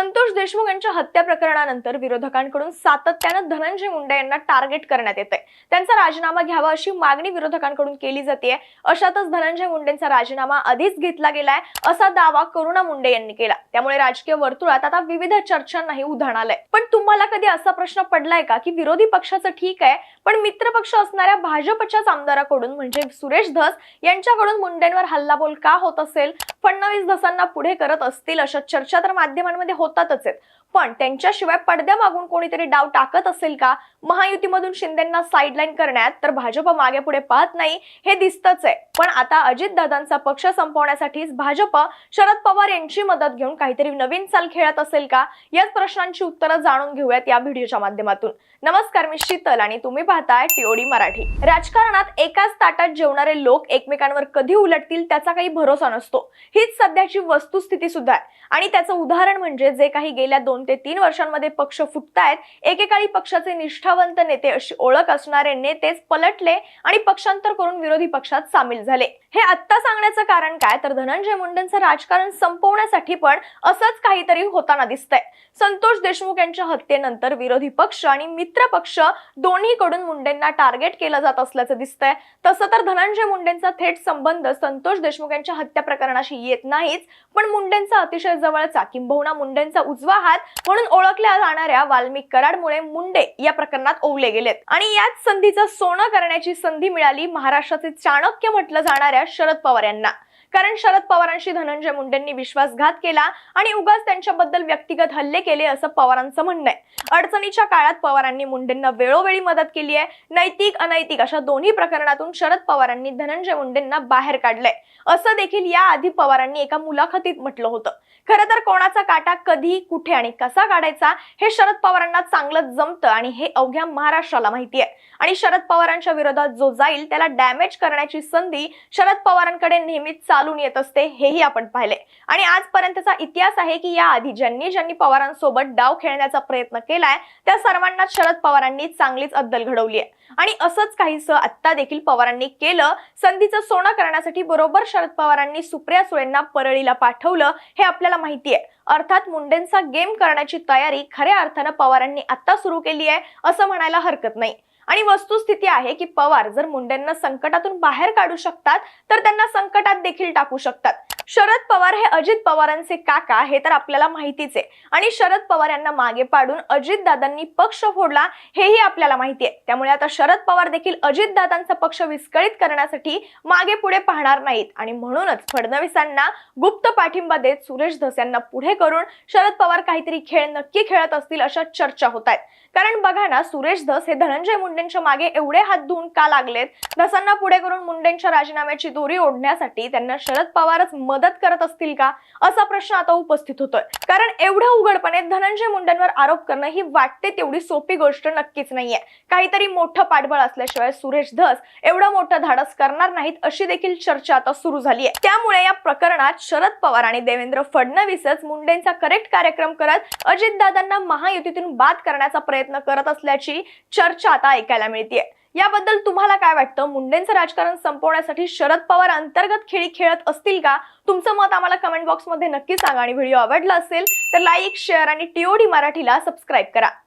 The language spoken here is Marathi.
son संतोष देशमुख यांच्या हत्या प्रकरणानंतर विरोधकांकडून सातत्यानं धनंजय मुंडे यांना टार्गेट करण्यात येते त्यांचा राजीनामा घ्यावा अशी मागणी विरोधकांकडून केली जाते अशातच धनंजय मुंडेंचा राजीनामा आधीच घेतला गेलाय असा दावा करुणा मुंडे यांनी केला. त्यामुळे राजकीय वर्तुळात आता विविध चर्चांनाही उधाण आलंय. पण तुम्हाला कधी असा प्रश्न पडलाय का की विरोधी पक्षाचं ठीक आहे पण मित्र पक्ष असणाऱ्या भाजपच्याच आमदाराकडून म्हणजे सुरेश धस यांच्याकडून मुंडेंवर हल्लाबोल का होत असेल? फडणवीस धसांना पुढे करत असतील अशा चर्चा तर माध्यमांमध्ये होतातच. आहेत. पण त्यांच्याशिवाय पडद्यामागून कोणीतरी डाव टाकत असेल का? महायुतीमधून शिंदेना साईडलाईन करण्यात तर भाजप मागे पुढे पाहत नाही हे दिसतच आहे. पण आता अजितदादांचा पक्ष संपवण्यासाठीच भाजप शरद पवार यांची मदत घेऊन काहीतरी नवीन चाल खेळत असेल का? याच प्रश्नांची उत्तरं जाणून घेऊयात या व्हिडिओच्या माध्यमातून. नमस्कार मी शीतल आणि तुम्ही पाहताय टीओडी मराठी. राजकारणात एकाच ताटात जेवणारे लोक एकमेकांवर कधी उलटतील त्याचा काही भरोसा नसतो. हीच सध्याची वस्तुस्थिती सुद्धा आहे. आणि त्याचं उदाहरण म्हणजे जे काही गेल्या दोन ते तीन वर्षांमध्ये पक्ष फुटतायत. एकेकाळी पक्षाचे निष्ठावंत नेते अशी ओळख असणारे नेतेच पलटले आणि पक्षांतर करून विरोधी पक्षात सामील झाले. हे आत्ता सांगण्याचं कारण काय? तर धनंजय मुंडेंचं राजकारण संपवण्यासाठी पण असंच काहीतरी होताना दिसतंय. संतोष देशमुख यांच्या हत्येनंतर विरोधी पक्ष आणि मित्र पक्ष दोन्हीकडून मुंडेंना टार्गेट केलं जात असल्याचं दिसतंय. तसं तर धनंजय मुंडेंचा थेट संबंध संतोष देशमुख यांच्या हत्या प्रकरणाशी येत नाहीच पण मुंडेंचा अतिशय जवळचा किंबहुना मुंडेंचा उजवा हात म्हणून ओळखल्या जाणाऱ्या वाल्मिक कराडमुळे मुंडे या प्रकरणात ओवले गेलेत. आणि याच संधीचं सोनं करण्याची संधी मिळाली महाराष्ट्राचे चाणक्य म्हटलं जाणाऱ्या शरद पवार यांना. कारण शरद पवारांशी धनंजय मुंडेंनी विश्वासघात केला आणि उगाच त्यांच्याबद्दल व्यक्तिगत हल्ले केले असं पवारांचं म्हणणं आहे. अडचणीच्या काळात पवारांनी मुंडेंना वेळोवेळी मदत केली आहे. नैतिक अनैतिक अशा दोन्ही प्रकरणातून शरद पवारांनी धनंजय मुंडेंना बाहेर काढलंय. असं देखील याआधी पवारांनी एका मुलाखतीत म्हटलं होतं. खरं तर कोणाचा काटा कधी कुठे आणि कसा काढायचा हे शरद पवारांना चांगलं जमतं आणि हे अवघ्या महाराष्ट्राला माहिती आहे. आणि शरद पवारांच्या विरोधात जो जाईल त्याला डॅमेज करण्याची संधी शरद पवारांकडे नेहमीच चालून येत असते हेही आपण पाहिले. आणि आजपर्यंतचा इतिहास आहे की याआधी ज्यांनी ज्यांनी पवारांसोबत डाव खेळण्याचा प्रयत्न केलाय त्या सर्वांना शरद पवारांनी चांगलीच अद्दल घडवली आहे. आणि असंच काहीसं आत्ता देखील पवारांनी केलं संधीचं सोनं करण्यासाठी बरोबर शरद पवारांनी सुप्रिया सुळेंना परळीला पाठवलं हे आपल्याला माहिती आहे. अर्थात मुंडेंचा गेम करण्याची तयारी खऱ्या अर्थानं पवारांनी आता सुरू केली आहे असं म्हणायला हरकत नाही. आणि वस्तुस्थिती आहे की पवार जर मुंडेंना संकटातून बाहेर काढू शकतात तर त्यांना संकटात देखील टाकू शकतात. शरद पवार हे अजित पवारांचे काका हे तर आपल्याला माहितीच आहे. आणि शरद पवार यांना मागे पाडून अजित दादांनी पक्ष फोडला हेही आपल्याला माहिती आहे. त्यामुळे आता शरद पवार देखील अजित दादांचा पक्ष विस्कळीत करण्यासाठी मागे पुढे पाहणार नाहीत. आणि म्हणूनच फडणवीसांना गुप्त पाठिंबा देत सुरेश धस यांना पुढे करून शरद पवार काहीतरी खेळ नक्की खेळत असतील अशा चर्चा होत आहेत. कारण बघा ना सुरेश धस हे धनंजय मुंडेंच्या मागे एवढे हात धुवून का लागलेत? धसांना पुढे करून मुंडेंच्या राजीनाम्याची दोरी ओढण्यासाठी त्यांना शरद पवारच मदत करत असतील का? असा प्रश्न आता उपस्थित होतोय. कारण एवढं उघडपणे धनंजय मुंडेंवर आरोप करणं ही वाटते तेवढी सोपी गोष्ट नक्कीच नाहीये. काहीतरी मोठं पाठबळ असल्याशिवाय सुरेश धस एवढं मोठं धाडस करणार नाहीत अशी देखील चर्चा आता सुरू झाली आहे त्यामुळे या प्रकरणात शरद पवार आणि देवेंद्र फडणवीसच मुंडेंचा करेक्ट कार्यक्रम करत अजितदादांना महायुतीतून बाद करण्याचा प्रयत्न करत असल्याची चर्चा आता ऐकायला मिळते याबद्दल तुम्हाला काय वाटतं? मुंडेंचं राजकारण संपवण्यासाठी शरद पवार अंतर्गत खेळी खेळत असतील का? तुमचं मत आम्हाला कमेंट बॉक्समध्ये नक्की सांगा आणि व्हिडिओ आवडला असेल तर लाईक शेअर आणि टीओडी मराठीला सबस्क्राईब करा.